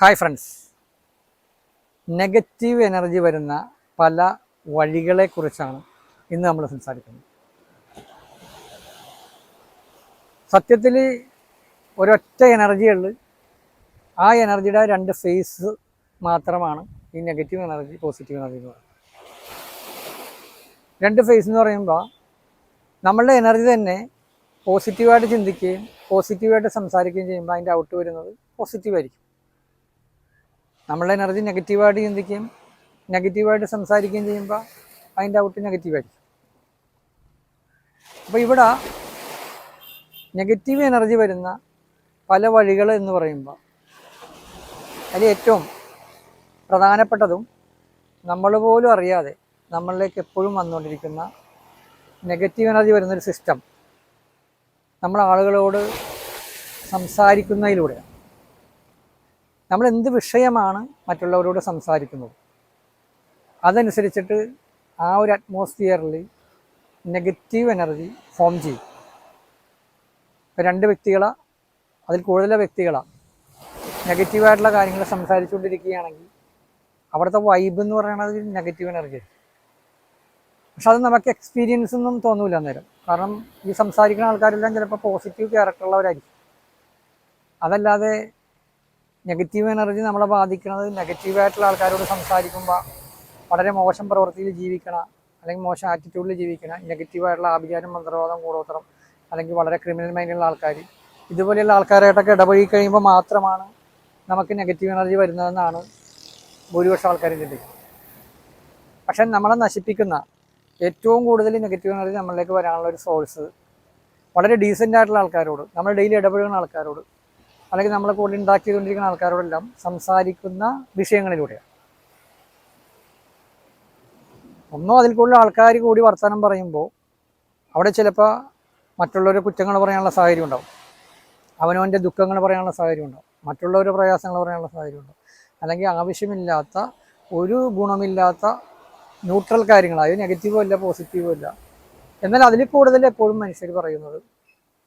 Hi friends negative energy വരുന്ന പല വഴികളെക്കുറിച്ചാണ് ഇന്ന് നമ്മൾ സംസാരിക്കുന്നത്. സത്യത്തിൽ ഒരൊറ്റ എനർജിയുള്ളു ആ എനർജിയുടെ രണ്ട് ഫേസ് മാത്രമാണ് ഈ നെഗറ്റീവ് എനർജി പോസിറ്റീവ് എനർജി എന്ന് പറയുന്നത്. രണ്ട് ഫേസ് എന്ന് പറയുമ്പോൾ നമ്മളുടെ എനർജി തന്നെ പോസിറ്റീവായിട്ട് ചിന്തിക്കുകയും പോസിറ്റീവായിട്ട് സംസാരിക്കുകയും ചെയ്യുമ്പോൾ അതിന്റെ ഔട്ട് വരുന്നത് പോസിറ്റീവായിരിക്കും നമ്മളുടെ എനർജി നെഗറ്റീവായിട്ട് ചിന്തിക്കുകയും നെഗറ്റീവായിട്ട് സംസാരിക്കുകയും ചെയ്യുമ്പോൾ അതിന്റെ ഔട്ട് നെഗറ്റീവായിരിക്കും അപ്പോൾ ഇവിടെ നെഗറ്റീവ് എനർജി വരുന്ന പല വഴികൾ എന്ന് പറയുമ്പോൾ അതിൽ ഏറ്റവും പ്രധാനപ്പെട്ടതും നമ്മൾ പോലും അറിയാതെ നമ്മളിലേക്ക് എപ്പോഴും വന്നുകൊണ്ടിരിക്കുന്ന നെഗറ്റീവ് എനർജി വരുന്നൊരു സിസ്റ്റം നമ്മൾ ആളുകളോട് സംസാരിക്കുന്നതിലൂടെയാണ്. നമ്മൾ എന്ത് വിഷയമാണ് മറ്റുള്ളവരോട് സംസാരിക്കുന്നത്? അതനുസരിച്ചിട്ട് ആ ഒരു അറ്റ്മോസ്ഫിയറിൽ നെഗറ്റീവ് എനർജി ഫോം ചെയ്യും. ഇപ്പം രണ്ട് വ്യക്തികളാ അതിൽ കൂടുതൽ വ്യക്തികളാ. നെഗറ്റീവായിട്ടുള്ള കാര്യങ്ങൾ സംസാരിച്ചുകൊണ്ടിരിക്കുകയാണെങ്കിൽ അവിടുത്തെ വൈബ് എന്ന് പറയുന്നത് നെഗറ്റീവ് എനർജി പക്ഷെ അത് നമുക്ക് എക്സ്പീരിയൻസ് ഒന്നും തോന്നൂല അന്നേരം. കാരണം ഈ സംസാരിക്കുന്ന ആൾക്കാരെല്ലാം ചിലപ്പോൾ പോസിറ്റീവ് ക്യാരക്ടറുള്ളവരായിരിക്കും അതല്ലാതെ നെഗറ്റീവ് എനർജി നമ്മളെ ബാധിക്കുന്നത് നെഗറ്റീവായിട്ടുള്ള ആൾക്കാരോട് സംസാരിക്കുമ്പോൾ വളരെ മോശം പ്രവൃത്തിയിൽ ജീവിക്കണ അല്ലെങ്കിൽ മോശം ആറ്റിറ്റ്യൂഡിൽ ജീവിക്കണ നെഗറ്റീവായിട്ടുള്ള ആഭിചാരം മന്ത്രവാദം കൂടോത്രം അല്ലെങ്കിൽ വളരെ ക്രിമിനൽ മൈൻഡുള്ള ആൾക്കാർ ഇതുപോലെയുള്ള ആൾക്കാരായിട്ടൊക്കെ ഇടപഴകി കഴിയുമ്പോൾ മാത്രമാണ് നമുക്ക് നെഗറ്റീവ് എനർജി വരുന്നതെന്നാണ് ഭൂരിപക്ഷം ആൾക്കാരും ചിന്തിക്കുന്നത്. പക്ഷെ നമ്മളെ നശിപ്പിക്കുന്ന ഏറ്റവും കൂടുതൽ നെഗറ്റീവ് എനർജി നമ്മളിലേക്ക് വരാനുള്ള ഒരു സോഴ്സ് വളരെ ഡീസന്റ് ആയിട്ടുള്ള ആൾക്കാരോട് നമ്മൾ ഡെയിലി ഇടപഴകുന്ന ആൾക്കാരോട് അല്ലെങ്കിൽ നമ്മളെ കൂടെ ഉണ്ടാക്കി ചെയ്തുകൊണ്ടിരിക്കുന്ന ആൾക്കാരോടെല്ലാം സംസാരിക്കുന്ന വിഷയങ്ങളിലൂടെയാണ്. ഒന്നോ അതിൽ കൂടുതൽ ആൾക്കാർ കൂടി വർത്തമാനം പറയുമ്പോൾ അവിടെ ചിലപ്പോൾ മറ്റുള്ളവരുടെ കുറ്റങ്ങൾ പറയാനുള്ള സാഹചര്യം ഉണ്ടാവും. അവനവന്റെ ദുഃഖങ്ങൾ പറയാനുള്ള സാഹചര്യം ഉണ്ടാവും. മറ്റുള്ളവരുടെ പ്രയാസങ്ങൾ പറയാനുള്ള സാഹചര്യം ഉണ്ടാവും. അല്ലെങ്കിൽ ആവശ്യമില്ലാത്ത ഒരു ഗുണമില്ലാത്ത ന്യൂട്രൽ കാര്യങ്ങൾ നെഗറ്റീവും അല്ല പോസിറ്റീവും അല്ല. എന്നാൽ അതിൽ കൂടുതൽ എപ്പോഴും മനുഷ്യർ പറയുന്നത്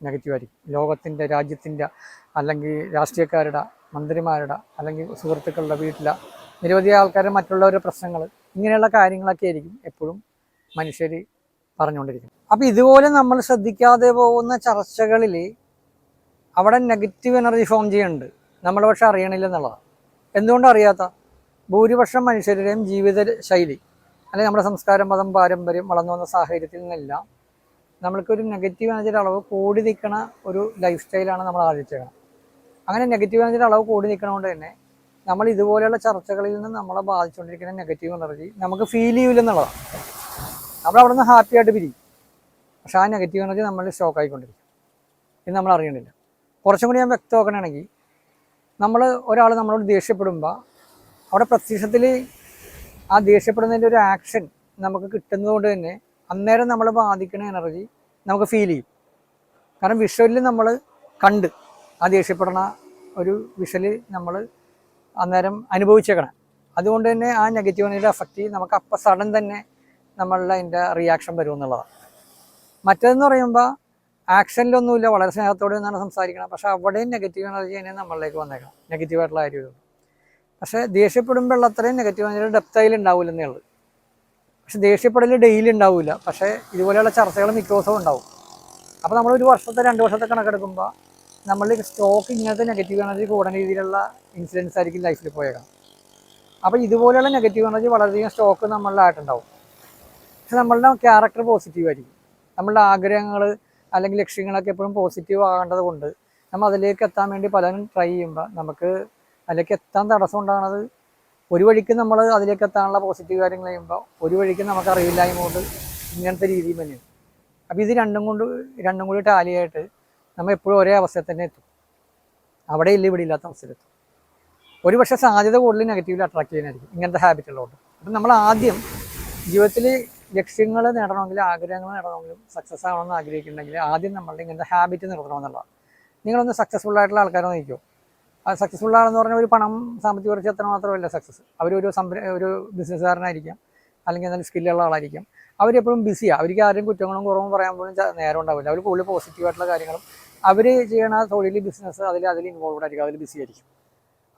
നെഗറ്റീവായിരിക്കും. ലോകത്തിന്റെ രാജ്യത്തിന്റെ അല്ലെങ്കിൽ രാഷ്ട്രീയക്കാരുടെ മന്ത്രിമാരുടെ അല്ലെങ്കിൽ സുഹൃത്തുക്കളുടെ വീട്ടിലെ നിരവധി ആൾക്കാരുടെ മറ്റുള്ളവരുടെ പ്രശ്നങ്ങൾ ഇങ്ങനെയുള്ള കാര്യങ്ങളൊക്കെ ആയിരിക്കും എപ്പോഴും മനുഷ്യർ പറഞ്ഞുകൊണ്ടിരിക്കും അപ്പോൾ ഇതുപോലെ നമ്മൾ ശ്രദ്ധിക്കാതെ പോകുന്ന ചർച്ചകളിൽ അവിടെ നെഗറ്റീവ് എനർജി ഫോം ചെയ്യുന്നുണ്ട്. നമ്മൾ പക്ഷെ അറിയണില്ല എന്നുള്ളതാണ്. എന്തുകൊണ്ട് അറിയാത്ത? ഭൂരിപക്ഷം മനുഷ്യരുടെയും ജീവിത ശൈലി അല്ലെങ്കിൽ നമ്മുടെ സംസ്കാരം മതം പാരമ്പര്യം വളർന്നു വന്ന സാഹചര്യത്തിൽ നിന്നെല്ലാം നമ്മൾക്കൊരു നെഗറ്റീവ് എനർജിയുടെ അളവ് കൂടി നിൽക്കുന്ന ഒരു ലൈഫ് സ്റ്റൈലാണ് നമ്മൾ ആലോചിച്ചേക്കണം അങ്ങനെ നെഗറ്റീവ് എനർജിയുടെ അളവ് കൂടി നിൽക്കണതുകൊണ്ട് തന്നെ നമ്മൾ ഇതുപോലെയുള്ള ചർച്ചകളിൽ നിന്ന് നമ്മളെ ബാധിച്ചുകൊണ്ടിരിക്കുന്ന നെഗറ്റീവ് എനർജി നമുക്ക് ഫീൽ ചെയ്യില്ല എന്നുള്ളതാണ് നമ്മൾ അവിടെ നിന്ന് ഹാപ്പി ആയിട്ട് പിരിയും. പക്ഷേ ആ നെഗറ്റീവ് എനർജി നമ്മൾ സ്റ്റോക്ക് ആയിക്കൊണ്ടിരിക്കും. ഇത് നമ്മൾ അറിയണില്ല. കുറച്ചും കൂടി ഞാൻ വ്യക്തമാക്കണമെങ്കിൽ നമ്മൾ ഒരാൾ നമ്മളോട് ദേഷ്യപ്പെടുമ്പോൾ അവിടെ പ്രത്യക്ഷത്തിൽ ആ ദേഷ്യപ്പെടുന്നതിന്റെ ഒരു ആക്ഷൻ നമുക്ക് കിട്ടുന്നതുകൊണ്ട് തന്നെ അന്നേരം നമ്മൾ ബാധിക്കുന്ന എനർജി നമുക്ക് ഫീൽ ചെയ്യും. കാരണം വിഷ്വലിൽ നമ്മൾ കണ്ട് ആ ദേഷ്യപ്പെടുന്ന ഒരു വിഷ്വൽ നമ്മൾ അന്നേരം അനുഭവിച്ചേക്കണം. അതുകൊണ്ട് തന്നെ ആ നെഗറ്റീവ് എനർജിയുടെ എഫക്റ്റ് നമുക്ക് അപ്പം സഡൻ തന്നെ നമ്മളുടെ അതിന്റെ റിയാക്ഷൻ വരുമെന്നുള്ളതാണ് മറ്റേതെന്ന് പറയുമ്പോൾ ആക്ഷനിലൊന്നുമില്ല വളരെ സ്നേഹത്തോടെ നിന്നാണ് സംസാരിക്കണം. പക്ഷേ അവിടെയും നെഗറ്റീവ് എനർജി തന്നെ നമ്മളിലേക്ക് വന്നേക്കണം. നെഗറ്റീവായിട്ടുള്ള കാര്യമുള്ളൂ പക്ഷേ ദേഷ്യപ്പെടുമ്പോൾ അത്രയും നെഗറ്റീവ് എനർജി ഡെപ്തയിൽ ഉണ്ടാവില്ലെന്നേ ഉള്ളൂ. പക്ഷെ ദേഷ്യപ്പെടൽ ഡെയിലി ഉണ്ടാവില്ല പക്ഷേ ഇതുപോലെയുള്ള ചർച്ചകൾ മിക്ക ദിവസവും ഉണ്ടാവും. അപ്പോൾ നമ്മൾ ഒരു വർഷത്തെ രണ്ട് വർഷത്തെ കണക്കെടുക്കുമ്പോൾ നമ്മൾ സ്റ്റോക്ക് ഇങ്ങനത്തെ നെഗറ്റീവ് എനർജി കൂടുന്ന രീതിയിലുള്ള ഇൻസിഡൻസ് ആയിരിക്കും ലൈഫിൽ പോയേക്കാം അപ്പോൾ ഇതുപോലെയുള്ള നെഗറ്റീവ് എനർജി വളരെയധികം സ്റ്റോക്ക് നമ്മളിലായിട്ടുണ്ടാവും പക്ഷെ നമ്മളുടെ ക്യാരക്ടർ പോസിറ്റീവ് ആയിരിക്കും. നമ്മളുടെ ആഗ്രഹങ്ങൾ അല്ലെങ്കിൽ ലക്ഷ്യങ്ങളൊക്കെ എപ്പോഴും പോസിറ്റീവ് ആകേണ്ടത് കൊണ്ട് നമ്മൾ അതിലേക്ക് എത്താൻ വേണ്ടി പലരും ട്രൈ ചെയ്യുമ്പോൾ നമുക്ക് അതിലേക്ക് എത്താൻ തടസ്സം ഉണ്ടാകുന്നത് ഒരു വഴിക്ക് നമ്മൾ അതിലേക്ക് എത്താനുള്ള പോസിറ്റീവ് കാര്യങ്ങൾ ചെയ്യുമ്പോൾ ഒരു വഴിക്ക് നമുക്ക് അറിയില്ലായ്മ കൊണ്ട് ഇങ്ങനത്തെ രീതിയിൽ തന്നെയാണ്. അപ്പോൾ ഇത് രണ്ടും കൊണ്ട് രണ്ടും കൂടി ടാലിയായിട്ട് നമ്മൾ എപ്പോഴും ഒരേ അവസ്ഥയിൽ തന്നെ എത്തും. അവിടെ ഇല്ല ഇവിടെ ഇല്ലാത്ത അവസ്ഥയിലെത്തും ഒരു പക്ഷേ സാധ്യത കൂടുതൽ നെഗറ്റീവിൽ അട്രാക്ട് ചെയ്യാനായിരിക്കും ഇങ്ങനത്തെ ഹാബിറ്റ് ഉള്ളതുകൊണ്ട് അപ്പം നമ്മൾ ആദ്യം ജീവിതത്തിൽ ലക്ഷ്യങ്ങൾ നേടണമെങ്കിൽ ആഗ്രഹങ്ങൾ നേടണമെങ്കിലും സക്സസ് ആവണമെന്ന് ആഗ്രഹിക്കുന്നുണ്ടെങ്കിൽ ആദ്യം നമ്മളുടെ ഇങ്ങനത്തെ ഹാബിറ്റ് നിർത്തണമെന്നുള്ളതാണ് നിങ്ങളൊന്ന് സക്സസ്ഫുൾ ആയിട്ടുള്ള ആൾക്കാരെ നോക്കിയോ സക്സസ്ഫുൾ ആണെന്ന് പറഞ്ഞാൽ ഒരു പണം സാമ്പത്തിക ഉയർച്ച എത്ര മാത്രമല്ല സക്സസ് അവരൊരു സംര ഒരു ബിസിനസ്സുകാരനായിരിക്കാം അല്ലെങ്കിൽ എന്തെങ്കിലും സ്കില്ലുള്ള ആളായിരിക്കാം. അവരെപ്പോഴും ബിസിയാണ് അവർക്ക് ആരും കുറ്റങ്ങളും കുറവും പറയാൻ പോലും നേരം ഉണ്ടാവില്ല. അവർ കൂടുതൽ പോസിറ്റീവായിട്ടുള്ള കാര്യങ്ങളും അവർ ചെയ്യണ തൊഴിൽ ബിസിനസ് അതിൽ അതിൽ ഇൻവോൾവ് ആയിരിക്കും. അതിൽ ബിസി ആയിരിക്കും.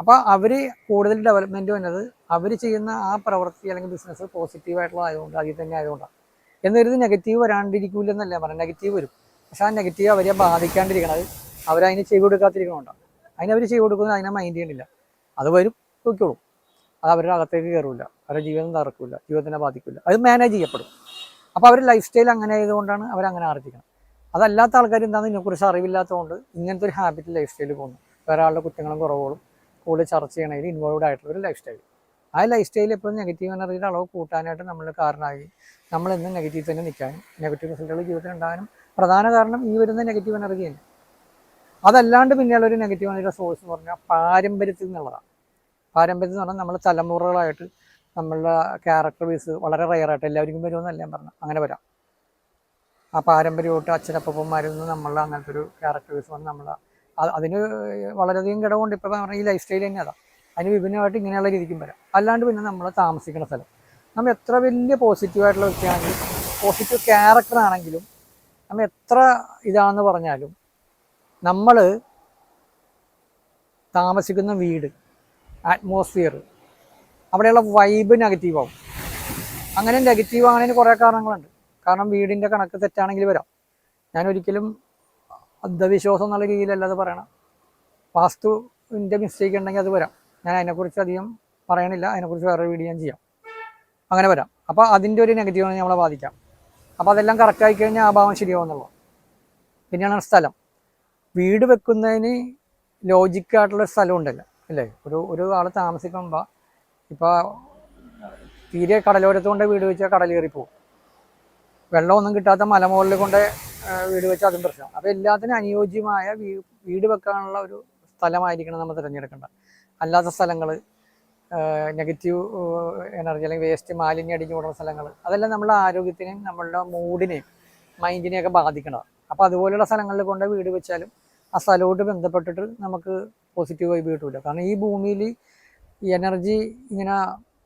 അപ്പോൾ അവർ കൂടുതൽ ഡെവലപ്മെന്റ് വന്നത് അവർ ചെയ്യുന്ന ആ പ്രവൃത്തി അല്ലെങ്കിൽ ബിസിനസ് പോസിറ്റീവായിട്ടുള്ള ആയതുകൊണ്ട് അതിൽ തന്നെ ആയതുകൊണ്ടാണ്. എന്നൊരു നെഗറ്റീവ് വരാണ്ടിരിക്കില്ലെന്നല്ല പറഞ്ഞത്. നെഗറ്റീവ് വരും. പക്ഷേ ആ നെഗറ്റീവ് അവരെ ബാധിക്കാണ്ടിരിക്കണത് അവരതിന് ചെയ്തു കൊടുക്കാതിരിക്കണോണ്ടാണ്. അതിനവർ ചെയ്ത് കൊടുക്കുന്നത് അതിനെ മൈൻഡ് ചെയ്യണില്ല. അത് വരും നോക്കിക്കോളും അത് അവരുടെ അകത്തേക്ക് കയറില്ല അവരുടെ ജീവിതം തറക്കില്ല ജീവിതത്തിനെ ബാധിക്കില്ല അത് മാനേജ് ചെയ്യപ്പെടും. അപ്പോൾ അവർ ലൈഫ് സ്റ്റൈൽ അങ്ങനെ ആയതുകൊണ്ടാണ് അവരങ്ങനെ ആർജിക്കണം അതല്ലാത്ത ആൾക്കാർ എന്താണെന്ന് ഇതിനെക്കുറിച്ച് അറിവില്ലാത്തതുകൊണ്ട് ഇങ്ങനത്തെ ഒരു ഹാബിറ്റ് ലൈഫ് സ്റ്റൈൽ പോകുന്നു. വേറെ ആളുടെ കുറ്റങ്ങളും കുറവുകളും കൂടുതൽ ചർച്ച ചെയ്യണമെങ്കിൽ ഇൻവോൾവ് ആയിട്ടുള്ള ഒരു ലൈഫ് സ്റ്റൈൽ ആ ലൈഫ് സ്റ്റൈലിൽ എപ്പോഴും നെഗറ്റീവ് എനർജിയുടെ അളവ് കൂട്ടാനായിട്ട് നമ്മൾ കാരണമായി. നമ്മളെന്നും നെഗറ്റീവ് തന്നെ നിൽക്കാനും നെഗറ്റീവ് റിസൾട്ടുകൾ ജീവിതത്തിൽ ഉണ്ടാകാനും പ്രധാന കാരണം ഈ വരുന്ന നെഗറ്റീവ് എനർജി തന്നെ. അതല്ലാണ്ട് പിന്നെയുള്ള ഒരു നെഗറ്റീവ് ആയിട്ടുള്ള സോഴ്സ് എന്ന് പറഞ്ഞാൽ പാരമ്പര്യത്തിൽ നിന്നുള്ളതാണ് പാരമ്പര്യത്തിൽ എന്ന് പറഞ്ഞാൽ നമ്മൾ തലമുറകളായിട്ട് നമ്മളുടെ ക്യാരക്ടർ ബേസ് വളരെ റയറായിട്ട് എല്ലാവർക്കും വരുമെന്നല്ല ഞാൻ പറഞ്ഞു. അങ്ങനെ വരാം. ആ പാരമ്പര്യമായിട്ട് അച്ഛനപ്പന്മാരിൽ നിന്ന് നമ്മളുടെ അങ്ങനത്തെ ഒരു ക്യാരക്ടർ വന്ന് നമ്മൾ അതിന് വളരെയധികം ഘടകമുണ്ട് ഇപ്പം പറഞ്ഞാൽ ഈ ലൈഫ് സ്റ്റൈൽ തന്നെ അതാ. അതിന് വിഭിന്നമായിട്ട് ഇങ്ങനെയുള്ള രീതിക്കും വരാം. അല്ലാണ്ട് പിന്നെ നമ്മൾ താമസിക്കുന്ന സ്ഥലം. നമ്മൾ എത്ര വലിയ പോസിറ്റീവായിട്ടുള്ള വ്യക്തിയാണെങ്കിലും പോസിറ്റീവ് ക്യാരക്ടർ ആണെങ്കിലും നമ്മൾ എത്ര ഇതാണെന്ന് പറഞ്ഞാലും നമ്മൾ താമസിക്കുന്ന വീട് അറ്റ്മോസ്ഫിയർ അവിടെയുള്ള വൈബ് നെഗറ്റീവാകും അങ്ങനെ നെഗറ്റീവ് ആകുന്നതിന് കുറേ കാരണങ്ങളുണ്ട്. കാരണം വീടിന്റെ കണക്ക് തെറ്റാണെങ്കിൽ വരാം. ഞാൻ ഒരിക്കലും അന്ധവിശ്വാസം എന്നുള്ള രീതിയിലല്ലാതെ പറയണം വാസ്തുവിന്റെ മിസ്റ്റേക്ക് ഉണ്ടെങ്കിൽ അത് വരാം. ഞാൻ അതിനെക്കുറിച്ച് അധികം പറയണില്ല. അതിനെക്കുറിച്ച് വേറെ വീഡിയോ ഞാൻ ചെയ്യാം. അങ്ങനെ വരാം. അപ്പോൾ അതിന്റെ ഒരു നെഗറ്റീവ് നമ്മളെ ബാധിക്കാം. അപ്പോൾ അതെല്ലാം കറക്റ്റായി കഴിഞ്ഞാൽ ആ ഭാവം ശരിയാവുന്നുള്ളൂ പിന്നെയാണ് സ്ഥലം. വീട് വെക്കുന്നതിന് ലോജിക്കായിട്ടുള്ള സ്ഥലം ഉണ്ടല്ലോ അല്ലേ? ഒരു ഒരു ആൾ താമസിക്കുമ്പോൾ ഇപ്പോൾ തീരെ കടലോരത്ത് കൊണ്ട് വീട് വെച്ചാൽ കടലേറി പോകും വെള്ളമൊന്നും കിട്ടാത്ത മലമുകളിൽ കൊണ്ട് വീട് വെച്ചാൽ അതും പ്രശ്നം. അപ്പോൾ എല്ലാത്തിനും അനുയോജ്യമായ വീട് വെക്കാനുള്ള ഒരു സ്ഥലമായിരിക്കണം നമ്മൾ തിരഞ്ഞെടുക്കേണ്ടത്. അല്ലാത്ത സ്ഥലങ്ങൾ നെഗറ്റീവ് എനർജി അല്ലെങ്കിൽ വേസ്റ്റ് മാലിന്യം അടിഞ്ഞു കൂടുന്ന സ്ഥലങ്ങൾ അതെല്ലാം നമ്മുടെ ആരോഗ്യത്തിനെയും നമ്മളുടെ മൂഡിനെയും മൈൻഡിനെയൊക്കെ ബാധിക്കണം അപ്പോൾ അതുപോലെയുള്ള സ്ഥലങ്ങളിൽ കൊണ്ട് വീട് വെച്ചാലും ആ സ്ഥലമായിട്ട് ബന്ധപ്പെട്ടിട്ട് നമുക്ക് പോസിറ്റീവ് വൈബ് കിട്ടില്ല കാരണം ഈ ഭൂമിയിൽ ഈ എനർജി ഇങ്ങനെ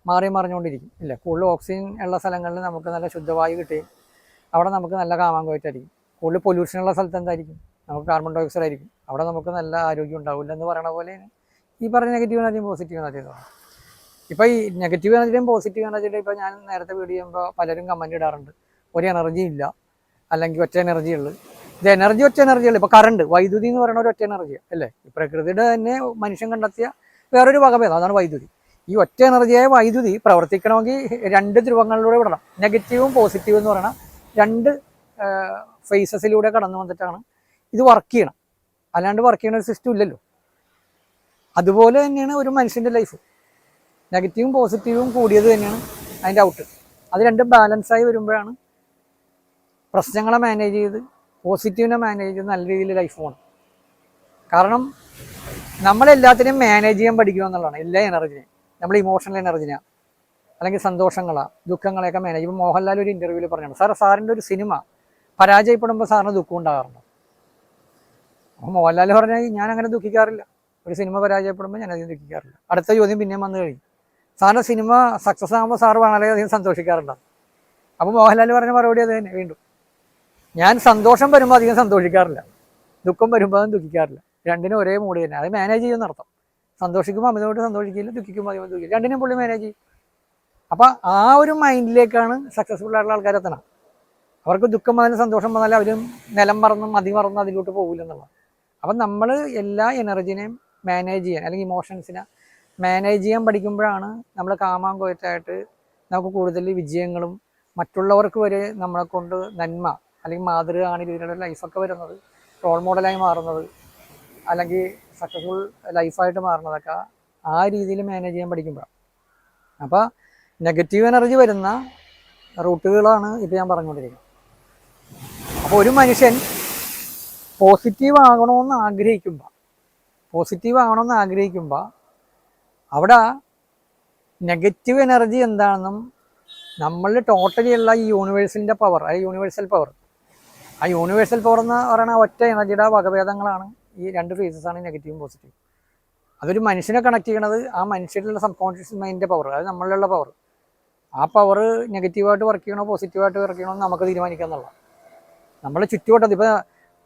മാറി മറിഞ്ഞുകൊണ്ടിരിക്കും. ഇല്ല കൂടുതൽ ഓക്സിജൻ ഉള്ള സ്ഥലങ്ങളിൽ നമുക്ക് നല്ല ശുദ്ധവായു കിട്ടുകയും അവിടെ നമുക്ക് നല്ല കാമാങ്കോയിട്ടായിരിക്കും കൂടുതൽ പൊല്യൂഷൻ ഉള്ള സ്ഥലത്ത് എന്തായിരിക്കും? നമുക്ക് കാർബൺ ഡയോക്സൈഡ് ആയിരിക്കും. അവിടെ നമുക്ക് നല്ല ആരോഗ്യം ഉണ്ടാവില്ല എന്ന് പറയണ പോലെ ഈ പറഞ്ഞ നെഗറ്റീവ് എനർജിയും പോസിറ്റീവ് എനർജിയും പറയുന്നത് ഇപ്പോൾ ഈ നെഗറ്റീവ് എനർജിയും പോസിറ്റീവ് എനർജിയുടെ ഇപ്പോൾ ഞാൻ നേരത്തെ വീഡിയോ ചെയ്യുമ്പോൾ പലരും കമന്റ് ഇടാറുണ്ട്. ഒരു എനർജി ഇല്ല. അല്ലെങ്കിൽ ഒറ്റ എനർജി ഉള്ളു. ഇത് എനർജി ഒറ്റ എനർജിയല്ല ഇപ്പൊ കറണ്ട് വൈദ്യുതി എന്ന് പറയുന്ന ഒരു ഒറ്റ എനർജി അല്ലേ? പ്രകൃതിയുടെ തന്നെ മനുഷ്യൻ കണ്ടെത്തിയ വേറൊരു വകഭേദം അതാണ് വൈദ്യുതി. ഈ ഒറ്റ എനർജിയായ വൈദ്യുതി പ്രവർത്തിക്കണമെങ്കിൽ രണ്ട് ധ്രുവങ്ങളിലൂടെ വിടണം. നെഗറ്റീവും പോസിറ്റീവും എന്ന് പറയണം രണ്ട് ഫേസസിലൂടെ കടന്നു വന്നിട്ടാണ് ഇത് വർക്ക് ചെയ്യണം. അല്ലാണ്ട് വർക്ക് ചെയ്യുന്ന ഒരു സിസ്റ്റം ഇല്ലല്ലോ. അതുപോലെ തന്നെയാണ് ഒരു മനുഷ്യന്റെ ലൈഫ് നെഗറ്റീവും പോസിറ്റീവും കൂടിയത് തന്നെയാണ് അതിന്റെ ഔട്ട് അത് രണ്ടും ബാലൻസായി വരുമ്പോഴാണ് പ്രശ്നങ്ങളെ മാനേജ് ചെയ്ത് പോസിറ്റീവിനെ മാനേജ് ചെയ്ത് നല്ല രീതിയിൽ ലൈഫ് പോകണം കാരണം നമ്മളെല്ലാത്തിനെയും മാനേജ് ചെയ്യാൻ പഠിക്കുക എന്നുള്ളതാണ്. എല്ലാ എനർജിനെയും നമ്മൾ ഇമോഷണൽ എനർജിനെ അല്ലെങ്കിൽ സന്തോഷങ്ങളാ ദുഃഖങ്ങളെയൊക്കെ മാനേജ് ഇപ്പോൾ മോഹൻലാൽ ഒരു ഇന്റർവ്യൂവിൽ പറഞ്ഞു സാർ സാറിന്റെ ഒരു സിനിമ പരാജയപ്പെടുമ്പോൾ സാറിന് ദുഃഖം ഉണ്ടാകാറുണ്ട്. അപ്പോൾ മോഹൻലാൽ പറഞ്ഞാൽ ഞാൻ അങ്ങനെ ദുഃഖിക്കാറില്ല. ഒരു സിനിമ പരാജയപ്പെടുമ്പോൾ ഞാൻ അധികം ദുഃഖിക്കാറില്ല. അടുത്ത ചോദ്യം പിന്നെയും വന്നു കഴിഞ്ഞു. സാറിന്റെ സിനിമ സക്സസ് ആകുമ്പോൾ സാറ് വളരെയധികം സന്തോഷിക്കാറുണ്ടാവും. അപ്പോൾ മോഹൻലാൽ പറഞ്ഞ മറുപടി അത് തന്നെ വീണ്ടും. ഞാൻ സന്തോഷം വരുമ്പോൾ അധികം സന്തോഷിക്കാറില്ല. ദുഃഖം വരുമ്പോൾ അതും ദുഃഖിക്കാറില്ല. രണ്ടിനും ഒരേ മൂഡ് തന്നെ. അത് മാനേജ് ചെയ്യുന്ന അർത്ഥം. സന്തോഷിക്കുമ്പോൾ അമിതമായിട്ട് സന്തോഷിക്കില്ല ദുഃഖിക്കുമ്പോൾ അധികം ദുഃഖിക്കില്ല രണ്ടിനും പുള്ളി മാനേജ് ചെയ്യും. അപ്പോൾ ആ ഒരു മൈൻഡിലേക്കാണ് സക്സസ്ഫുൾ ആയിട്ടുള്ള ആൾക്കാർ എത്തണം. അവർക്ക് ദുഃഖം വന്നാലും സന്തോഷം വന്നാലും അവരും നിലം മറന്നും മതി മറന്നും അതിലോട്ട് പോകില്ലെന്നുള്ളത് അപ്പം നമ്മൾ എല്ലാ എനർജിനെയും മാനേജ് ചെയ്യാൻ അല്ലെങ്കിൽ ഇമോഷൻസിനെ മാനേജ് ചെയ്യാൻ പഠിക്കുമ്പോഴാണ് നമ്മൾ കാമാൻ കാമാങ്കോയറ്റായിട്ട് നമുക്ക് കൂടുതൽ വിജയങ്ങളും മറ്റുള്ളവർക്ക് വരെ നമ്മളെ കൊണ്ട് നന്മ അല്ലെങ്കിൽ മാതൃക ആണ് രീതിയിലുള്ള ലൈഫൊക്കെ വരുന്നത്. റോൾ മോഡലായി മാറുന്നത്. അല്ലെങ്കിൽ സക്സസ്ഫുൾ ലൈഫായിട്ട് മാറുന്നതൊക്കെ ആ രീതിയിൽ മാനേജ് ചെയ്യാൻ പഠിക്കുമ്പോഴാണ് അപ്പോൾ നെഗറ്റീവ് എനർജി വരുന്ന റൂട്ടുകളാണ് ഇപ്പോൾ ഞാൻ പറഞ്ഞുകൊണ്ടിരിക്കുന്നത്. അപ്പോൾ ഒരു മനുഷ്യൻ പോസിറ്റീവ് ആകണമെന്ന് ആഗ്രഹിക്കുമ്പോൾ പോസിറ്റീവ് ആകണമെന്ന് ആഗ്രഹിക്കുമ്പോൾ അവിടെ നെഗറ്റീവ് എനർജി എന്താണെന്നും നമ്മളുടെ ടോട്ടലി ഉള്ള ഈ യൂണിവേഴ്സിന്റെ പവർ അല്ലെങ്കിൽ യൂണിവേഴ്സൽ പവർ ആ യൂണിവേഴ്സൽ പവർ എന്ന് പറയുന്ന ഒറ്റ എനർജിയുടെ വകഭേദങ്ങളാണ് ഈ രണ്ട് ഫേസസ് ആണ് നെഗറ്റീവും പോസിറ്റീവും അതൊരു മനുഷ്യനെ കണക്ട് ചെയ്യണത് ആ മനുഷ്യരിലുള്ള സബ് കോൺഷ്യസ് മൈൻഡിന്റെ പവർ അതായത് നമ്മളിലുള്ള പവർ ആ പവർ നെഗറ്റീവായിട്ട് വർക്ക് ചെയ്യണോ പോസിറ്റീവായിട്ട് വർക്ക് ചെയ്യണോ എന്ന് നമുക്ക് തീരുമാനിക്കുക എന്നുള്ളത് നമ്മളെ ചുറ്റുവട്ടത്ത് ഇപ്പോൾ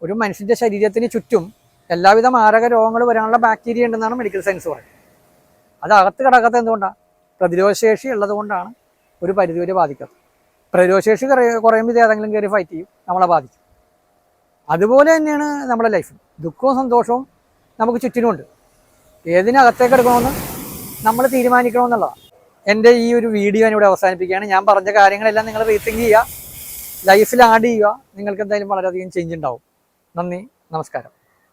ഒരു മനുഷ്യന്റെ ശരീരത്തിന് ചുറ്റും എല്ലാവിധ മാരക രോഗങ്ങൾ വരാനുള്ള ബാക്ടീരിയ ഉണ്ടെന്നാണ് മെഡിക്കൽ സയൻസ് പറയുന്നത്. അത് അകത്ത് കിടക്കാത്ത എന്തുകൊണ്ടാണ് പ്രതിരോധശേഷി ഉള്ളതുകൊണ്ടാണ് ഒരു പരിധിവരെ ബാധിക്കുന്നത് പ്രതിരോധശേഷി കുറയ- കുറയുമ്പോൾ ഇത് ഏതെങ്കിലും കയറി ഫൈറ്റ് ചെയ്യും. നമ്മളെ ബാധിക്കും. അതുപോലെ തന്നെയാണ് നമ്മുടെ ലൈഫ് ദുഃഖവും സന്തോഷവും നമുക്ക് ചുറ്റിനുമുണ്ട്. ഏതിനകത്തേക്ക് എടുക്കണമെന്ന് നമ്മൾ തീരുമാനിക്കണമെന്നുള്ളതാണ്. എന്റെ ഈ ഒരു വീഡിയോ ഞാനിവിടെ അവസാനിപ്പിക്കുകയാണ്. ഞാൻ പറഞ്ഞ കാര്യങ്ങളെല്ലാം നിങ്ങൾ റീത്തിങ്ക് ചെയ്യുക. ലൈഫിൽ ആഡ് ചെയ്യുക. നിങ്ങൾക്ക് എന്തായാലും വളരെയധികം ചേഞ്ച് ഉണ്ടാവും. നന്ദി. നമസ്കാരം.